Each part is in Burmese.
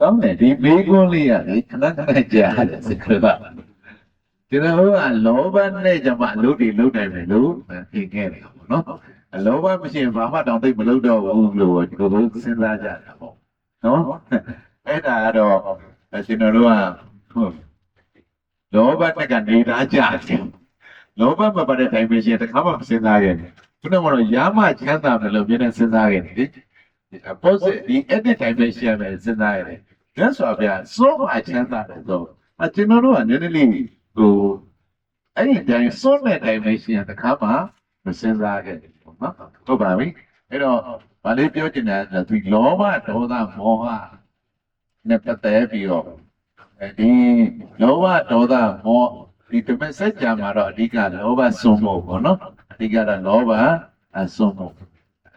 ကောင်းတယ်ဒီမေးခွန်းလေးကလေခဏခဏကြားရတယ်စကရပါကျွန်တော်တို့ကလောဘနဲ့ကြမှာအလုပ်တွေလုပ်နိုင်မယ်လို့ထင်ခဲ့တယ်ပေါ့နော်အလောဘမရှိရင်ဘာမှတောင်သိပ်မလုပ်တော့ဘူးလို့ကျွန်တော်တို့စဉ်းစားကြတာပေါ့နော်အဲ့ဒါကတော့ကျွန်တော်တို့ကဟုတ်လောဘတက်ကနေသားကြတယ်လောဘမပါတဲ့တိုင်းပဲရှင်တခါမှမစဉ်းစားခဲ့ဘူးခုနကတော့ရမချမ်းသာတယ်လို့ပြည့်နေစဉ်းစားခဲ့တယ် လေ opposite ဒီ edit dimension ပဲစဉ်းစားရတယ်။ဒါဆိုဗျာစိုးမှချမ်းသာတယ်ဆိုအကျွန်တော်တို့ကနည်းနည်းလေးဟိုအဲ့ဒီတိုင်းစိုးမဲ့ dimension တစ်ခါမှမစဉ်းစားခဲ့ဘူးပေါ့နော်။ဟုတ်ပါပြီ။အဲ့တော့ဗာလေးပြောချင်တာကဒီလောဘဒေါသမောဟနဲ့ပတ်သက်ပြီးတော့အဲဒီလောဘဒေါသမောဒီတမက်စက်ကြမှာတော့အဓိကလောဘစွန့်ဖို့ပေါ့နော်။အဓိကတော့လောဘအစွန့်ဖို့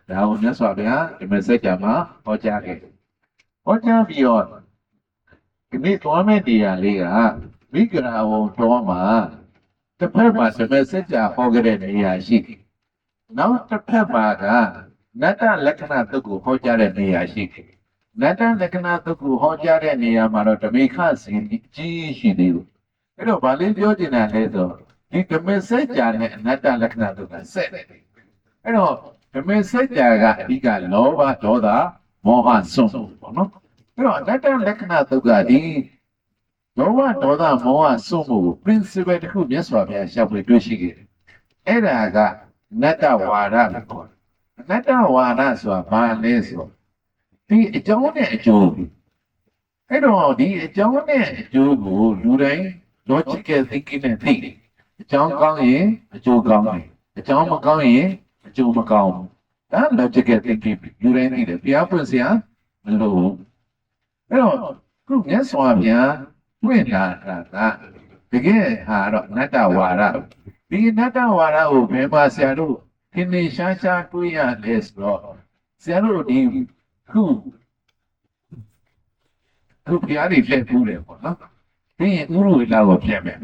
ဒါကိုမြတ်စွာဘုရားဒီမစက်ကြမှာဟောကြားခဲ့တယ်။ဟောကြားပြီးတော့ဒီနေ့သွားမဲ့တရားလေးကမိဂရာဝံတော်မှာတစ်ဖက်မှာဒီမစက်ကြဟောခဲ့တဲ့နေရာရှိတယ်။နောက်တစ်ဖက်မှာကနတ္တလက္ခဏာတုတ်ကိုဟောကြားတဲ့နေရာရှိတယ်။နတ္တလက္ခဏာတုတ်ကိုဟောကြားတဲ့နေရာမှာတော့ဓမိခစီကြီးရှိသေးဘူး။အဲ့တော့ဗာလေးပြောချင်တာလဲဆိုဒီဓမ္မစက်ကြနဲ့အနတ္တလက္ခဏာတုတ်ကဆက်တယ်။အဲ့တော့ ဓမ္မစัจ जा ကအဓိကလောဘဒေါသမောဟစွန့်ပေါ့နော်အဲ့တော့အတ္တလက္ခဏာသုတ်ကဒီလောဘဒေါသမောဟစွန့်မှုကို principle တစ်ခုမြတ်စွာဘုရားရှောက်ပြီးတွေ့ရှိခဲ့တယ်အဲ့ဒါကနတ္တဝါဒလို့ခေါ်တယ်နတ္တဝါဒဆိုတာဘာလဲဆိုတော့ဒီအကြောင်းနဲ့အကျိုးအဲ့တော့ဒီအကြောင်းနဲ့အကျိုးကိုလူတိုင်း logical thinking နဲ့သိတယ်အကြောင်းကောင်းရင်အကျိုးကောင်းတယ်အကြောင်းမကောင်းရင် အကျိုးမကောင်းဘူးဒါ logical thinking လူတိုင်းသိတယ်ဘုရားဖွင့်စရာမလိုဘူးအဲ့တော့ခုမြတ်စွာဘုရားဖွင့်တာကတကယ်ဟာတော့အနတ္တဝါဒဒီအနတ္တဝါဒကိုဘယ်မှာဆရာတို့ခင်းနေရှားရှားတွေးရလဲဆိုတော့ဆရာတို့ဒီခုခုဘုရားတွေလက်ပူးတယ်ပေါ့နော်ပြီးရင်ဥရဝေလာကိုပြန်မယ်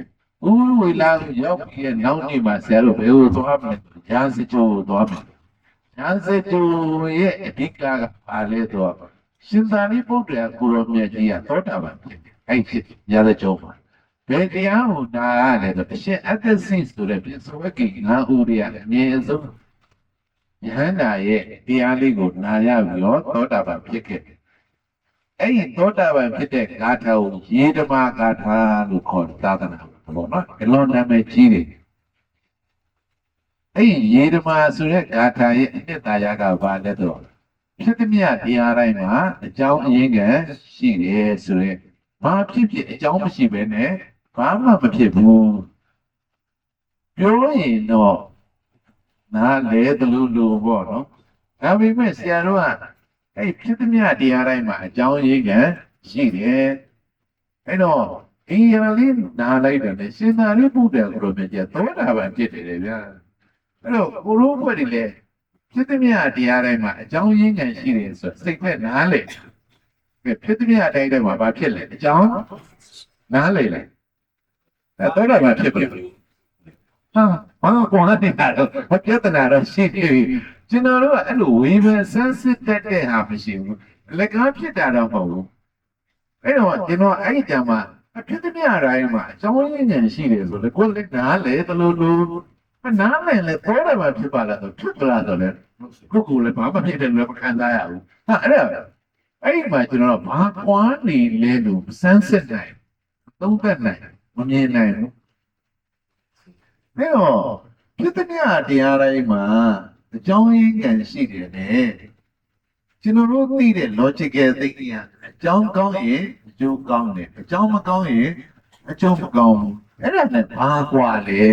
ဥရဝေလာကိုရောက်ပြီးရဲ့နောက်နေ့မှာဆရာတို့ဘယ်ကိုသွားမလဲညာစကြိုကိုသွားမယ်ညာစကြိုရဲ့အဓိကကဘာလဲဆိုတော့ရှင်သာရိပုတ္တရာကိုရောမြတ်ကြီးကသောတာပန်ဖြစ်တယ်အဲ့ဖြစ်ညာစကြိုမှာဘယ်တရားကိုနာရတယ်ဆိုအရှင်အတ္တစိဆိုတဲ့ပြစ္ဆုဝကိငါဥရိယအမြဲဆုံးယဟန္တာရဲ့တရားလေးကိုနာရပြီးတော့သောတာပန်ဖြစ်ခဲ့တယ်အဲ့ဒီသောတာပန်ဖြစ်တဲ့ဂါထာကိုယေဓမာဂါထာလို့ခေါ်တယ်သာသနာ ပေါ့နော်အလွန်နာမည်ကြီးတယ်အဲ့ဒီယေဓမာဆိုတဲ့ဂါထာရဲ့အနှစ်သာရကဘာလဲဆိုတော့ဖြစ်သည်မြတရားတိုင်းမှာအကြောင်းအရင်းကရှိတယ်ဆိုရဲဘာဖြစ်ဖြစ်အကြောင်းမရှိဘဲနဲ့ဘာမှမဖြစ်ဘူးပြောရင်တော့နားလဲတလူလူပေါ့နော်ဒါပေမဲ့ဆရာတို့ကအဲ့ဖြစ်သည်မြတရားတိုင်းမှာအကြောင်းရင်းကရှိတယ်အဲ့တော့ အင်းရလေးနားလိုက်တယ်လေရှင်သာရိပုတ္တရာကိုတော့မြင်ကြသောတာပန်ဖြစ်တယ်လေဗျာအဲ့တော့ကိုရိုးဘွက်တွေလေဖြစ်သည်မြတရားတိုင်းမှာအကြောင်းရင်းကရှိတယ်ဆိုစိတ်နဲ့နားလေဖြစ်သည်မြတိုင်းတိုင်းမှာဘာဖြစ်လဲအကြောင်းနားလေလေအဲသောတာပန်ဖြစ်ပြီဟာဘာကွာနေတာတော့ဘာပြဿနာတော့ရှိပြီကျွန်တော်တို့ကအဲ့လိုဝေဖန်ဆန်းစစ်တတ်တဲ့ဟာမရှိဘူးလက်ကားဖြစ်တာတော့မဟုတ်ဘူးအဲ့တော့ကျွန်တော်အဲ့ဒီကြမှာ အဖြစ်သမျှတိုင်းမှာအကြောင်းရင်းဉာဏ်ရှိတယ်ဆိုလေကိုယ်လက်နားလေတလို့လို့နားလေလေပေါ်တယ်မှာဖြစ်ပါလားဆိုဖြစ်ပါလားဆိုလေကိုယ်ကိုယ်လည်းဘာမှဖြစ်တယ်လို့မခံစားရဘူးဟာအဲ့ဒါအဲ့ဒီမှာကျွန်တော်ဘာကွာနေလဲလို့စမ်းစစ်တိုင်းသုံးသက်နိုင်မမြင်နိုင်ဘူးအဲ့တော့ဖြစ်သမျှတရားတိုင်းမှာအကြောင်းရင်းဉာဏ်ရှိတယ်နဲ့ ကျွန်တော်တို့သိတဲ့ logical thinking ကအကြောင်းကောင်းရင်အကျိုးကောင်းတယ်အကြောင်းမကောင်းရင်အကျိုးမကောင်းဘူးအဲ့ဒါနဲ့ဘာကွာလဲ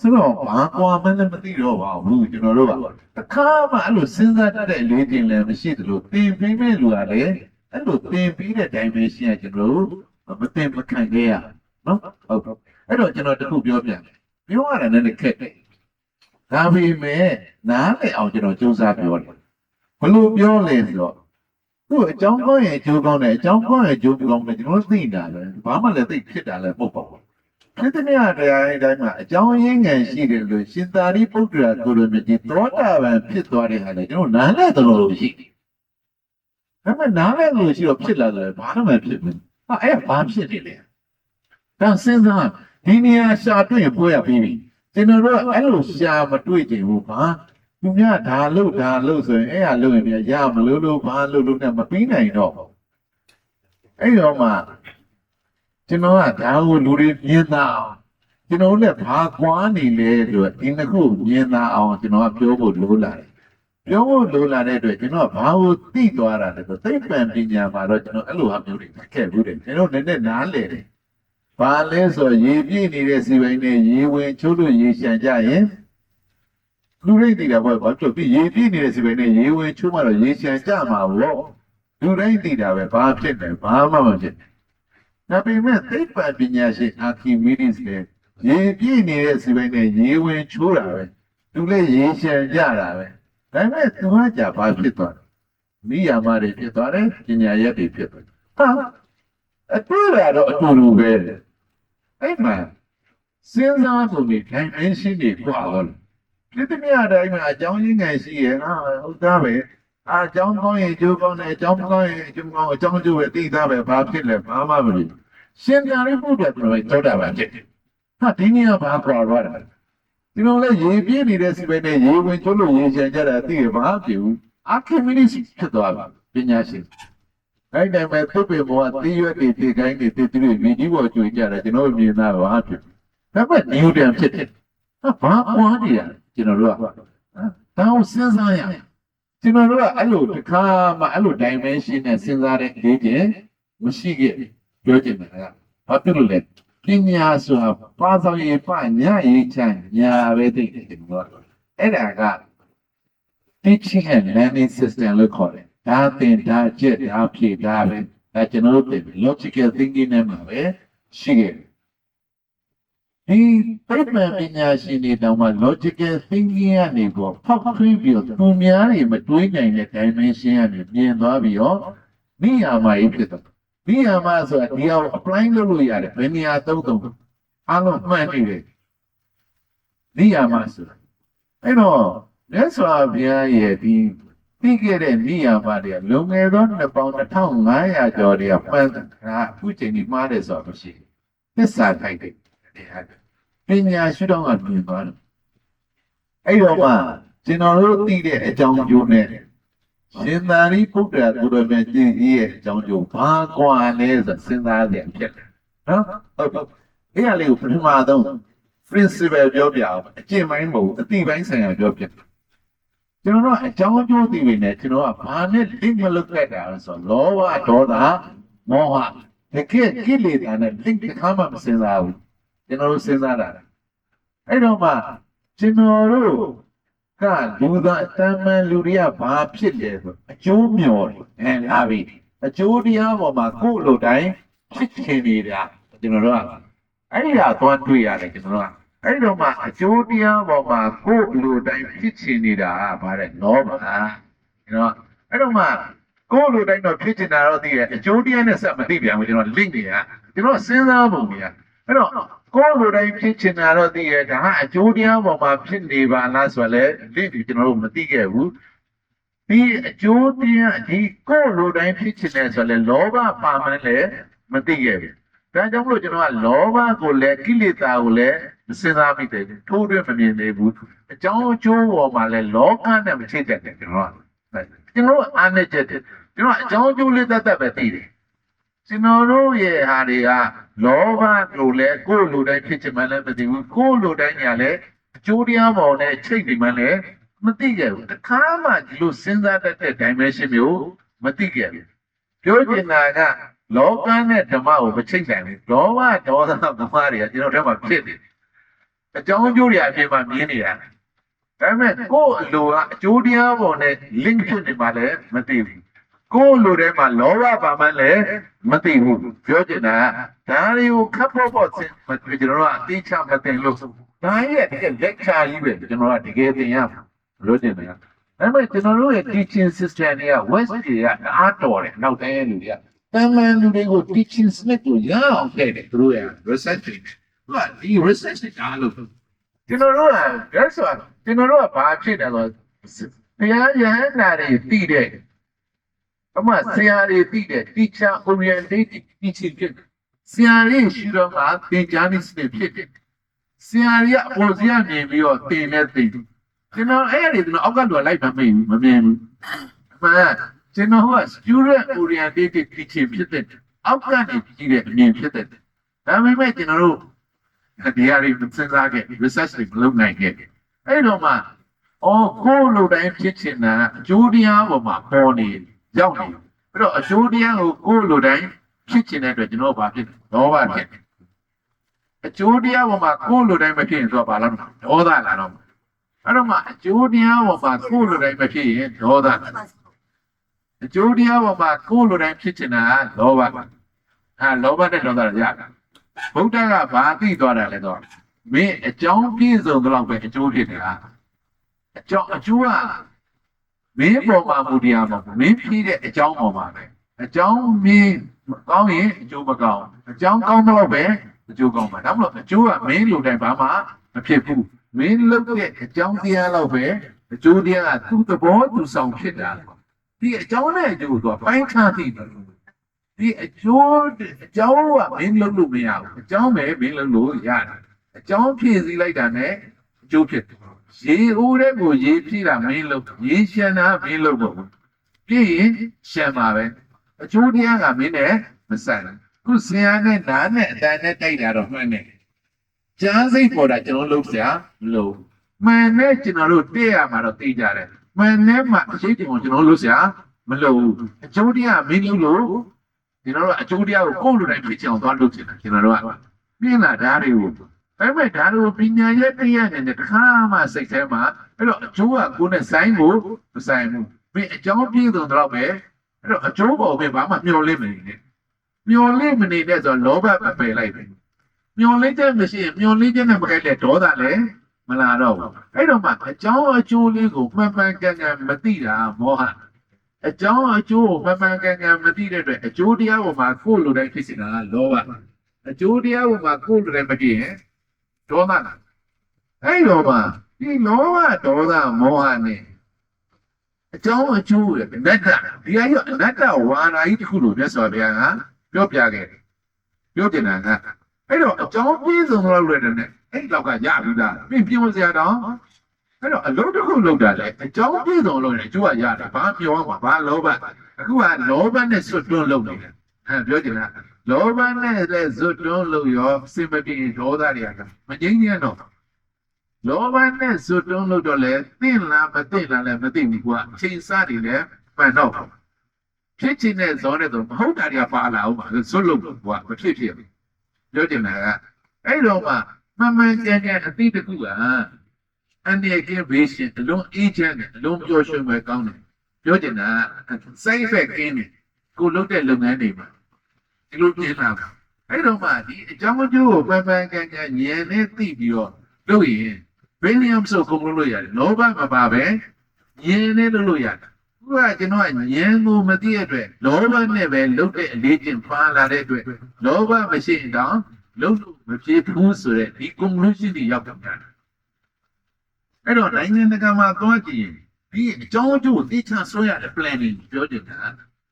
ဆိုတော့ဘာကွာမှန်းလည်းမသိတော့ပါဘူးကျွန်တော်တို့ကတခါမှအဲ့လိုစဉ်းစားတတ်တဲ့အလေးတင်လည်းမရှိသလိုသင်ပြီးမဲ့လူကလည်းအဲ့လိုသင်ပြီးတဲ့ dimension ကကျွန်တော်တို့မသင်မခံခဲ့ရနော်ဟုတ်အဲ့တော့ကျွန်တော်တခုပြောပြမယ်ပြောရတာလည်းခက်တယ်ဒါပေမဲ့နားလည်အောင်ကျွန်တော်စူးစမ်းပြောတယ် ဘလို့ပြောလဲဆိုတော့သူ့အကြောင်းကောင်းရဲ့အကျိုးကောင်းတယ်အကြောင်းကောင်းရဲ့အကျိုးကောင်းတယ်ကျွန်တော်သိတာပဲဘာမှလည်းသိဖြစ်တာလည်းမဟုတ်ပါဘူးဖြစ်တဲ့နေရာတရားတိုင်းမှာအကြောင်းရင်းငံရှိတယ်လို့ရှင်သာရိပုတ္တရာကိုလိုမြတ်ဒီသောတာပန်ဖြစ်သွားတဲ့ဟာလေကျွန်တော်နားလည်တယ်လို့ရှိတယ်ဒါပေမဲ့နားလဲလို့ရှိတော့ဖြစ်လာတယ်ဘာမှမဖြစ်ဘူးဟာအဲ့ဘာဖြစ်နေလဲဒါစဉ်းစားဒီနေရာရှာတွေ့ရင်ပွဲရပြီးပြီကျွန်တော်တို့ကအဲ့လိုရှာမတွေ့ကြဘူးဘာ သူများဒါလို့ဒါလို့ဆိုရင်အဲ့ဟာလို့ရင်ပြရမလို့လို့ဘာလို့လို့နဲ့မပြီးနိုင်တော့ဘူးအဲ့တော့မှကျွန်တော်ကဒါကိုလူတွေမြင်တာအောင်ကျွန်တော်လည်းဘာကွာနေလဲဆိုတော့ဒီနှစ်ခုမြင်တာအောင်ကျွန်တော်ကပြောဖို့လိုလာတယ်ပြောဖို့လိုလာတဲ့အတွက်ကျွန်တော်ဘာကိုသိသွားတာလဲဆိုသိပ္ပံပညာမှာတော့ကျွန်တော်အဲ့လိုဟာမျိုးတွေမခဲ့ဘူးတဲ့ကျွန်တော်နည်းနည်းနားလည်တယ်။ဘာလဲဆိုတော့ရေပြည့်နေတဲ့စီပိုင်းနဲ့ရေဝင်ချိုးလို့ရေရှမ်းကြရင် လူရိတ်တည်တာပေါ့ဘာလို့ပြီးရေပြည့်နေတဲ့စီပိုင်းနဲ့ရေဝင်ချိုးမှတော့ရေရှမ်းကြမှာပေါ့လူတိုင်းတည်တာပဲဘာဖြစ်လဲဘာမှမဖြစ်ဘူး။ဒါပေမဲ့သိပ္ပံပညာရှင်အာခီမီဒီစ်လည်းရေပြည့်နေတဲ့စီပိုင်းနဲ့ရေဝင်ချိုးတာပဲသူလည်းရေရှမ်းကြတာပဲဒါပေမဲ့သူကကြာဘာဖြစ်သွားလဲမိယာမတွေဖြစ်သွားတယ်ပညာရက်တွေဖြစ်သွားတယ်ဟာအတူရတော့အတူတူပဲအဲ့မှာစဉ်းစားပုံတွေခိုင်အင်းရှင်းတွေကွာတော့ ဒီတမရတိုင်းမှာအကြောင်းရင်းငယ်ရှိရဲ့ဟာဟုတ်သားပဲအာအကြောင်းကောင်းရင်ကျိုးကောင်းတယ်အကြောင်းမကောင်းရင်အကျိုးကောင်းအကြောင်းကျိုးပဲသိသားပဲဘာဖြစ်လဲဘာမှမဖြစ်ဘူးရှင်ပြရိပုတ္တပြောသောတာပန်ဖြစ်တယ်ဟာဒီနေ့ကဘာကွာတော့တယ်ဒီလိုလဲရေပြည့်နေတဲ့စီပဲနဲ့ရေဝင်ချိုးလို့ရေချင်ကြတာသိရပါပြူအာခေမီနီဖြစ်သွားပါပညာရှင်အဲ့ဒီမဲ့သုပေဘောကသိရွက်တွေသိခိုင်းတွေသိသူတွေမြည်ကြီးပေါ်ကျွေကြတယ်ကျွန်တော်မြင်တာပါဖြစ်ဒါပေမဲ့နျူတန်ဖြစ်တယ်ဟာဘာကွာနေရ ကျွန်တော်တို့ကဟာတောင်းစဉ်းစားရကျွန်တော်တို့ကအဲ့လိုတစ်ခါမှအဲ့လို dimension နဲ့စဉ်းစားတဲ့အနေချင်းမရှိခဲ့ပြောချင်တယ်ကဘာဖြစ်လို့လဲပညာဆိုတာပါဆောင်ရေးပညရေးချမ်းညာပဲသိတယ်ဒီလိုအဲ့ဒါက teaching and learning system လို့ခေါ်တယ်ဒါသင်ဒါကျက်ဒါဖြည့်ဒါပဲဒါကျွန်တော်တို့သိတယ် logical thinking နဲ့မှာပဲရှိခဲ့တယ် ဒီပြိပ္ပံပညာရှင်တွေတောင်မှ logical thinking ကနေပေါ့ဖောက်ထွင်းပြီးတော့သူများတွေမတွေးနိုင်တဲ့ dimension ကနေပြင်သွားပြီးတော့မိယာမကြီးဖြစ်သွားမိယာမဆိုတာဒီအောင် apply လုပ်လို့ရတယ်ဘယ်နေရာသုံးသုံးအားလုံးမှန်နေတယ်မိယာမဆိုတာအဲ့တော့မြတ်စွာဘုရားရဲ့ဒီပြီးခဲ့တဲ့မိယာမတွေကလွန်ခဲ့သောနှစ်ပေါင်း2500ကျော်တည်းကမှန်တာအခုချိန်ဒီမှားတယ်ဆိုတာမရှိဘူးသစ္စာထိုက်တယ်တရား ပညာရှိတော့ကမြင်သွားတယ်အဲ့တော့မှကျွန်တော်တို့သိတဲ့အကြောင်းအကျိုးနဲ့ရှင်သာရိပုတ္တရာကိုယ်တော်မြတ်ကြီးရဲ့အကြောင်းအကျိုးဘာကွာလဲဆိုစဉ်းစားတယ်ဖြစ်တယ်နော်ဟုတ်ပြီအဲ့ဒါလေးကိုပထမဆုံး principle ပြောပြအောင်အကျင့်ပိုင်းမဟုတ်ဘူးအတိပိုင်းဆိုင်ရာပြောပြကျွန်တော်တို့အကြောင်းအကျိုးသိနေတယ်ကျွန်တော်ကဘာနဲ့ link မလုပ်ခဲ့တာလဲဆိုတော့လောဘဒေါသမောဟတကယ်ကိလေသာနဲ့ link တစ်ခါမှမစဉ်းစားဘူး ကျွန်တော်တို့စဉ်းစားတာအဲ့တော့မှကျွန်တော်တို့ကလူသားတမ်းမှန်လူတွေကဘာဖြစ်လဲဆိုအကျိုးမျှော်တယ်အဲလာပြီအကျိုးတရားပေါ်မှာကိုယ့်လိုတိုင်းဖြစ်ချင်နေတာကျွန်တော်တို့ကအဲ့ဒီဟာသွားတွေ့ရတယ်ကျွန်တော်တို့ကအဲ့တော့မှအကျိုးတရားပေါ်မှာကိုယ်လိုတိုင်းဖြစ်ချင်နေတာကဗါတဲ့လောဘနော်အဲ့တော့မှကိုယ်လိုတိုင်းတော့ဖြစ်ချင်တာတော့သိရဲ့အကျိုးတရားနဲ့ဆက်မသိပြန်ဘူးကျွန်တော် link တွေကကျွန်တော်စဉ်းစားပုံတွေက အဲ့တော့ကိုယ်လိုတိုင်းဖြစ်ချင်တာတော့သိရဲ့ဒါကအကျိုးတရားပေါ်မှာဖြစ်နေပါလားဆိုတော့လေ link တွေကျွန်တော်တို့မသိခဲ့ဘူးဒီအကျိုးတရားဒီကိုယ်လိုတိုင်းဖြစ်ချင်တယ်ဆိုတော့လေလောဘပါမှန်းလည်းမသိခဲ့ဘူးဒါကြောင့်မလို့ကျွန်တော်ကလောဘကိုလည်းကိလေသာကိုလည်းမစဉ်းစားမိတယ်ထိုးတွင်းမမြင်သေးဘူးအကြောင်းအကျိုးပေါ်မှာလည်းလောကနဲ့မချိတ်တဲ့ကျွန်တော်ကကျွန်တော်အားနဲ့ချက်တယ်ကျွန်တော်အကြောင်းအကျိုးလေးတတ်တတ်ပဲသိတယ် ကျွန်တော်တို့ရဲ့ဟာတွေကလောဘကိုလည်းကိုယ်လိုတိုင်းဖြစ်ချင်မှလည်းမသိဘူးကိုယ်လိုတိုင်းညာလည်းအကျိုးတရားပေါ်နဲ့ချိတ်နေမှလည်းမသိကြဘူးတခါမှဒီလိုစဉ်းစားတတ်တဲ့ dimension မျိုးမသိကြဘူးပြောချင်တာကလောကနဲ့ဓမ္မကိုမချိတ်နိုင်ဘူးလောဘဒေါသဓမ္မတွေကကျွန်တော်တို့မှာဖြစ်နေတယ်အကြောင်းအကျိုးတွေအပြင်မှာမြင်နေတာဒါပေမဲ့ကိုယ့်အလိုကအကျိုးတရားပေါ်နဲ့ link ဖြစ်နေမှလည်းမသိဘူး ကိုယ့်အလိုထဲမှာလောဘပါမှလည်းမသိဘူးပြောချင်တာဒါတွေကိုခပ်ဖို့ဖို့စင်ကျွန်တော်တို့ကအတိအကျမသိလို့ဒါရဲ့တကယ် lecture ကြီးပဲကျွန်တော်ကတကယ်သင်ရမှာပြောချင်တယ်ဒါပေမဲ့ကျွန်တော်တို့ရဲ့ teaching system တွေက west တွေကအားတော်တယ်နောက်တိုင်းရဲ့လူတွေကတမန်လူတွေကို teaching စနစ်ကိုရအောင်ခဲ့တယ်သူတို့ရ research တွေသူကဒီ research တွေအားလို့ကျွန်တော်တို့ကဒါဆိုကျွန်တော်တို့ကဘာဖြစ်တယ်ဆိုတရားရဟန္တာတွေတည်တဲ့ အမှဆရာတွေသိတဲ့ teacher oriented teaching ဖြစ်တယ်ဆရာတွေရှိတော့ကသင်ကြားနည်းစနစ်ဖြစ်တယ်ဆရာတွေကအပေါ်စီကနေပြီးတော့သင်နဲ့သင်ကျွန်တော်အဲ့ဒီကျွန်တော်အောက်ကလူကလိုက်မမေ့ဘူးမမြင်ဘူးအမှန်ကျွန်တော်က student oriented teaching ဖြစ်တဲ့အောက်ကနေကြည့်တဲ့အမြင်ဖြစ်တဲ့ဒါပေမဲ့ကျွန်တော်တို့ဒီဟာတွေစဉ်းစားခဲ့ research တွေမလုပ်နိုင်ခဲ့အဲ့တော့မှအော်ကိုယ်လိုတိုင်းဖြစ်ချင်တာအကျိုးတရားပေါ်မှာပေါ်နေ ရောက်နေအဲ့တော့အကျိုးတရားကိုကိုယ်လိုတိုင်းဖြစ်ချင်တဲ့အတွက်ကျွန်တော်ဘာဖြစ်လဲလောဘဖြစ်တယ်အကျိုးတရားပေါ်မှာကိုယ်လိုတိုင်းမဖြစ်ရင်တော့ဘာလို့ဒေါသလာတော့အဲ့တော့မှအကျိုးတရားပေါ်မှာကိုယ်လိုတိုင်းမဖြစ်ရင်ဒေါသအကျိုးတရားပေါ်မှာကိုယ်လိုတိုင်းဖြစ်ချင်တာကလောဘပါဟာလောဘနဲ့ဒေါသရတာဘုရားကဘာသိသွားတာလဲတော့မင်းအကြောင်းပြည့်စုံတော့ပဲအကျိုးဖြစ်တယ်ဟာအကြောင်းအကျိုးက မင်းပေါ်မှာမူတရားမဟုတ်ဘူးမင်းဖြစ်တဲ့အကြောင်းပေါ်မှာပဲအကြောင်းမင်းမကောင်းရင်အကျိုးမကောင်းအကြောင်းကောင်းတော့ပဲအကျိုးကောင်းမှာဒါမလို့အကျိုးကမင်းလိုတိုင်းဘာမှမဖြစ်ဘူးမင်းလုပ်တဲ့အကြောင်းတရားတော့ပဲအကျိုးတရားကသူ့သဘောသူဆောင်ဖြစ်တာဒီအကြောင်းနဲ့အကျိုးကပိုင်းခြားသိတယ်ဒီအကျိုးအကြောင်းကမင်းလုပ်လို့မရဘူးအကြောင်းပဲမင်းလုပ်လို့ရတယ်အကြောင်းဖြည့်စည်းလိုက်တာနဲ့အကျိုးဖြစ်တယ် ရေဦးတဲ့ကိုရေဖြည့်တာမင်းလုပ်ရေရှမ်းတာမင်းလုပ်ဖို့ပြည့်ရင်ရှမ်းပါပဲအကျိုးတရားကမင်းနဲ့မဆိုင်ဘူးခုဆရာနဲ့နားနဲ့အတန်နဲ့တိုက်တာတော့မှန်တယ်ကြားစိတ်ပေါ်တာကျွန်တော်လုပ်စရာမလိုမှန်နဲ့ကျွန်တော်တို့တဲ့ရမှာတော့သိကြတယ်မှန်နဲ့မှအရှိတ်တင်ကိုကျွန်တော်လုပ်စရာမလိုဘူးအကျိုးတရားမင်းလုပ်လို့ကျွန်တော်တို့အကျိုးတရားကိုကိုယ်လိုတိုင်းဖြစ်ချင်အောင်သွားလုပ်ချင်တာကျွန်တော်တို့ကပြင်းလာဓာတ်တွေကို ဒါပေမဲ့ဓာတ်တွေကိုပညာရဲ့တရားနဲ့တခါမှစိတ်ထဲမှာအဲ့တော့အကျိုးကကိုယ်နဲ့ဆိုင်ကိုမဆိုင်ဘူးမင်းအကြောင်းပြည့်စုံတော့ပဲအဲ့တော့အကျိုးပေါ်ပဲဘာမှမျောလင့်မနေနဲ့မျောလင့်မနေတဲ့ဆိုတော့လောဘမပယ်လိုက်ပဲမျောလင့်တဲ့မရှိရင်မျောလင့်တဲ့နဲ့မကိုက်တဲ့ဒေါသလည်းမလာတော့ဘူးအဲ့တော့မှအကြောင်းအကျိုးလေးကိုမှန်မှန်ကန်ကန်မသိတာမောဟအကြောင်းအကျိုးကိုမှန်မှန်ကန်ကန်မသိတဲ့အတွက်အကျိုးတရားပေါ်မှာကိုယ်လိုတိုင်းဖြစ်နေတာကလောဘအကျိုးတရားပေါ်မှာကိုယ်လိုတိုင်းမဖြစ်ရင် ဒေါသလာအဲ့တော့မှဒီလောဘဒေါသမောဟနဲ့အကြောင်းအကျိုးရဲ့အနတ္တဒီအရအနတ္တဝါနာကြီးတစ်ခုလို့မြတ်စွာဘုရားကပြောပြခဲ့တယ်ပြောတင်တာကအဲ့တော့အကြောင်းပြည့်စုံတော့လွယ်တယ်နဲ့အဲ့လောက်ကရပြီလားပြင်ပြစရာတော့အဲ့တော့အလုံးတစ်ခုလောက်တာလေအကြောင်းပြည့်စုံလို့လည်းအကျိုးကရတယ်ဘာပြောမှာဘာလောဘအခုကလောဘနဲ့ဆွတ်တွန်းလုပ်နေတယ်ဟမ်ပြောချင်တာ လောဘနဲ့လည်းဇွတ်တွန်းလို့ရောစင်မပြေဒေါသတွေကမငြိမ်းချမ်းတော့လောဘနဲ့ဇွတ်တွန်းလို့တော့လေသိလားမသိလားလည်းမသိဘူးကွာအချိန်စားတွေလည်းပန်တော့ဖြစ်ချင်တဲ့ဇောနဲ့ဆိုမဟုတ်တာတွေကပါလာအောင်ပါဇွတ်လို့ကွာမဖြစ်ဖြစ်ပြောချင်တာကအဲ့တော့မှမမှန်ကြမ်းကြမ်းအသိတကူကအန်ဒီကင်းဘေးရှင်အလုံးအေးချမ်းတယ်အလုံးပျော်ရွှင်ပဲကောင်းတယ်ပြောချင်တာ side effect ကင်းတယ်ကိုလုပ်တဲ့လုပ်ငန်းတွေမှာ ဒီလိုပြင်လာတာအဲ့တော့မှဒီအကြောင်းအကျိုးကိုပန်းပန်းကန်ကန်ဉာဏ်နဲ့သိပြီးတော့လုပ်ရင်ဘယ်နည်းဆိုကုန်လို့ရတယ်လောဘမပါပဲဉာဏ်နဲ့လုပ်လို့ရတယ်ခုကကျွန်တော်ကဉာဏ်ကိုမသိတဲ့အတွက်လောဘနဲ့ပဲလုပ်တဲ့အလေးကျင့်ပါလာတဲ့အတွက်လောဘမရှိရင်တော့လုပ်လို့မဖြစ်ဘူးဆိုတဲ့ဒီ conclusion တွေရောက်ကြတယ်အဲ့တော့နိုင်ငံတကာမှာသွားကြည့်ရင်ဒီအကြောင်းအကျိုးကိုသိချဆွဲရတဲ့ planning ပြောချင်တာ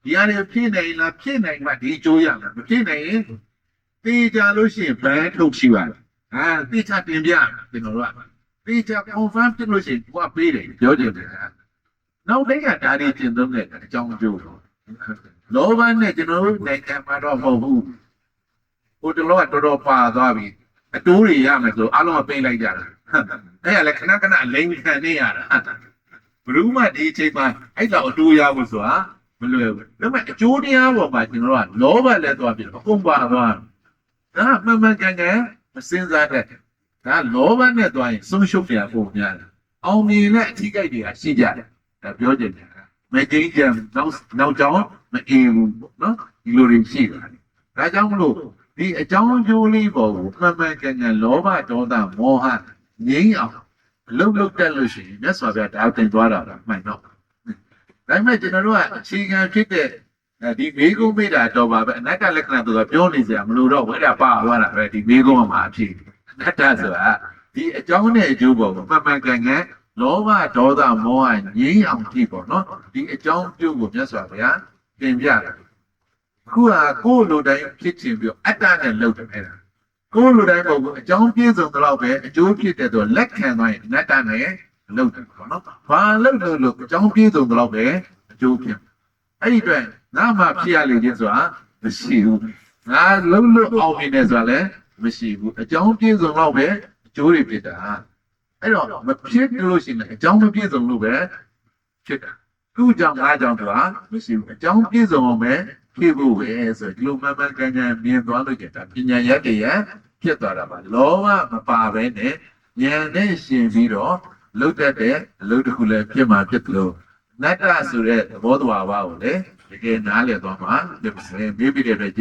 ဒီဟာတွေဖြစ်နိုင်လားဖြစ်နိုင်မှဒီကျိုးရမှာမဖြစ်နိုင်ရင်သိကြလို့ရှိရင်ဘန်ထုတ်ရှိပါဟာသိချတင်ပြကျွန်တော်တို့ကသိချ confirm ဖြစ်လို့ရှိရင်ကိုကပေးတယ်ပြောချင်တယ်နောက်တိုင်းကဒါတွေကျင့်သုံးတဲ့အကြောင်းအကျိုးလောဘနဲ့ကျွန်တော်တို့နိုင်ငံမှာတော့မဟုတ်ဘူးဟိုတလောကတော်တော်ပါသွားပြီအတိုးတွေရမယ်ဆိုအားလုံးကပေးလိုက်ကြတာအဲ့ရလဲခဏခဏအလိမ်ခံနေရတာဘယ်သူမှဒီအချိန်မှာအဲ့လောက်အတိုးရဖို့ဆိုတာ မလွယ်ဘူးဒါပေမဲ့အကျိုးတရားပေါ်မှာကျွန်တော်တို့ကလောဘလည်းသွားပြီးအကုန်ပါသွားဒါမှန်မှန်ကန်ကန်မစင်စားတဲ့ဒါလောဘနဲ့သွားရင်ဆုံးရှုံးပြပုံများတယ်အောင်မြင်တဲ့အထီးကိတ်တွေကရှိကြတယ်ဒါပြောချင်တယ်မကြိမ်းကြံနောက်နောက်ကြောင်းမအင်းဘူးနော်ဒီလိုတွေရှိတာဒါကြောင့်မလို့ဒီအကြောင်းကျိုးလေးပေါ်ကိုမှန်မှန်ကန်ကန်လောဘဒေါသမောဟငြိမ်းအောင်လှုပ်လှုပ်တက်လို့ရှိရင်မြတ်စွာဘုရားဒါတင်သွားတာမှန်တော့ ဒါပေမဲ့ကျွန်တော်တို့ကအခြေခံဖြစ်တဲ့ဒီမေကုံးမိတာတော့ပါပဲအနတ္တလက္ခဏာဆိုတာပြောနေစရာမလိုတော့ဝိဒါပါသွားတာပဲဒီမေကုံးမှာအဖြစ်အနတ္တဆိုတာဒီအကြောင်းနဲ့အကျိုးပေါ်ကိုမှန်မှန်ကန်ကန်လောဘဒေါသမောဟငြိမ်းအောင်ကြည့်ပေါ့နော်ဒီအကြောင်းပြုကိုမြတ်စွာဘုရားတင်ပြတယ်ခုကကိုယ်လိုတိုင်းဖြစ်ချင်ပြီးအတ္တနဲ့လှုပ်တယ်အဲ့ဒါကိုယ်လိုတိုင်းပုံကအကြောင်းပြည့်စုံတော့ပဲအကျိုးဖြစ်တဲ့ဆိုလက်ခံသွားရင်အတ္တနဲ့ လှုပ်တယ်ပေါ့နော်ဘာလှုပ်လို့လို့အကြောင်းပြည့်စုံတော့ပဲအကျိုးဖြစ်အဲ့ဒီအတွက်ငါမှဖြစ်ရလေခြင်းဆိုတာမရှိဘူးငါလှုပ်လို့အောင်မြင်တယ်ဆိုတာလည်းမရှိဘူးအကြောင်းပြည့်စုံတော့ပဲအကျိုးတွေဖြစ်တာအဲ့တော့မဖြစ်လို့ရှိရင်အကြောင်းမပြည့်စုံလို့ပဲဖြစ်တာသူ့ကြောင့်ငါကြောင့်ဆိုတာမရှိဘူးအကြောင်းပြည့်စုံအောင်ပဲဖြစ်ဖို့ပဲဆိုဒီလိုမှန်မှန်ကန်ကန်မြင်သွားလို့ကြတာပညာရတရဖြစ်သွားတာပါလောဘမပါပဲနဲ့ဉာဏ်နဲ့ရှင်ပြီးတော့ လုတ်တတ်တဲ့အလုပ်တစ်ခုလည်းဖြစ်မှာဖြစ်လို့နတ္တဆိုတဲ့သဘောတရားပါကိုလေတကယ်နားလည်သွားမှာဖြစ်ပါစေမိမိတဲ့အတွက်